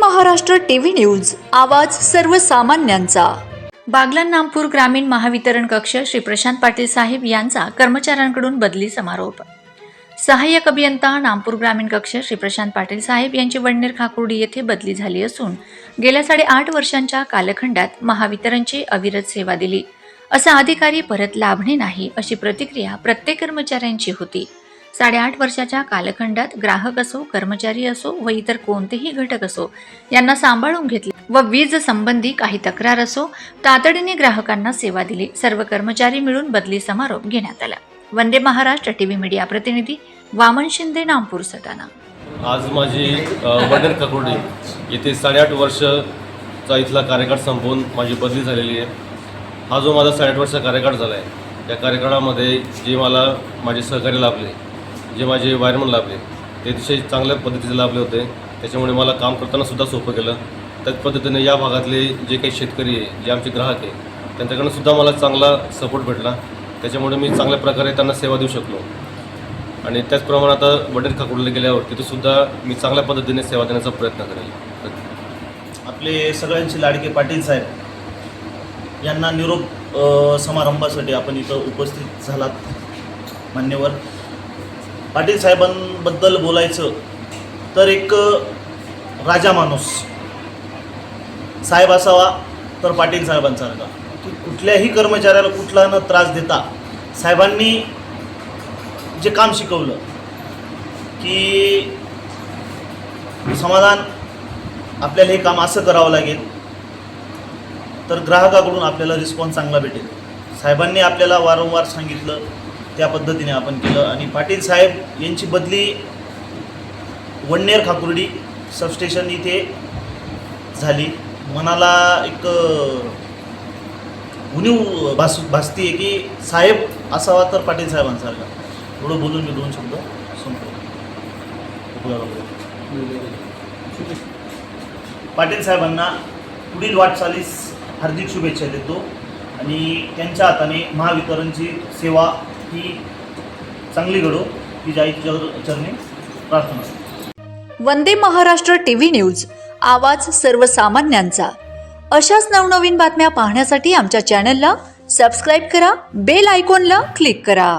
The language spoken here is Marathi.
महाराष्ट्र टीव्ही न्यूज आवाज सर्वसामान्यांचा. बागला नामपूर ग्रामीण महावितरण कक्ष श्री प्रशांत पाटील साहेब यांचा कर्मचाऱ्यांकडून बदली समारोप. सहाय्यक अभियंता नामपूर ग्रामीण कक्ष श्री प्रशांत पाटील साहेब यांची वडनेर खाकुर्डी येथे बदली झाली असून गेल्या साडेआठ वर्षांच्या कालखंडात महावितरणची अविरत सेवा दिली. असा अधिकारी परत लाभणे नाही अशी प्रतिक्रिया प्रत्येक कर्मचाऱ्यांची होती. साडेआठ वर्षाच्या कालखंडात ग्राहक असो कर्मचारी असो व इतर कोणतेही घटक असो यांना सांभाळून घेतले व वीज संबंधी काही तक्रार असो तातडीने ग्राहकांना सेवा दिली. सर्व कर्मचारी मिळून बदली समारोप घेण्यात आला. वंदे महाराष्ट्र टीव्ही मीडिया प्रतिनिधी वामन शिंदे नामपूर सटाणा आज माझी वडनेर ककोडी येथे साडेआठ वर्षचा इथला कार्यकाळ संपवून माझी बदली झालेली आहे. हा जो माझा साडेआठ वर्षाचा कार्यकाळ झाला आहे त्या कार्यकाळामध्ये जे मला माझे सहकारी लाभले जे माझे वायरमन लाभले ते अतिशय चांगल्या पद्धतीचे लाभले होते. त्याच्यामुळे मला काम करताना सुद्धा सोपं केलं त्याच पद्धतीने या भागातले जे काही शेतकरी आहे जे आमचे ग्राहक आहे त्यांच्याकडनं सुद्धा मला चांगला सपोर्ट भेटला. त्याच्यामुळे मी चांगल्या प्रकारे त्यांना सेवा देऊ शकलो. आणि त्याचप्रमाणे आता वडील खाकुडला गेल्यावर तिथंसुद्धा मी चांगल्या पद्धतीने सेवा देण्याचा प्रयत्न करेल. आपले सगळ्यांचे लाडके पाटील साहेब यांना निरोप समारंभासाठी आपण इथं उपस्थित झालात मान्यवर. पाटील साहेबांबद्दल बोलायचं तर एक राजा माणूस साहेब असावा तर पाटील साहेबांसारखा. की कुठल्याही कर्मचाऱ्याला कुठला न त्रास देता साहेबांनी जे काम शिकवलं की समाधान आपल्याला हे काम असं करावं लागेल तर ग्राहकाकडून आपल्याला रिस्पॉन्स चांगला भेटेल. साहेबांनी आपल्याला वारंवार सांगितलं त्या पद्धतीने आपण केलं. आणि पाटील साहेब यांची बदली वडनेर खाकुर्डी सबस्टेशन इथे झाली. मनाला एक उणीव भास भासती आहे की साहेब असावा तर पाटील साहेबांसारखा. एवढं बोलून मी दोन शब्द संपतो पाटील साहेबांना पुढील वाटचालीस हार्दिक शुभेच्छा देतो. आणि त्यांच्या हाताने महावितरणची सेवा ही चांगली घडो ही जाई चरणी प्रार्थना. वंदे महाराष्ट्र टीव्ही न्यूज आवाज सर्वसामान्यांचा. अशाच नवनवीन बातम्या पाहण्यासाठी आमच्या चॅनलला सबस्क्राईब करा बेल आयकॉनला क्लिक करा.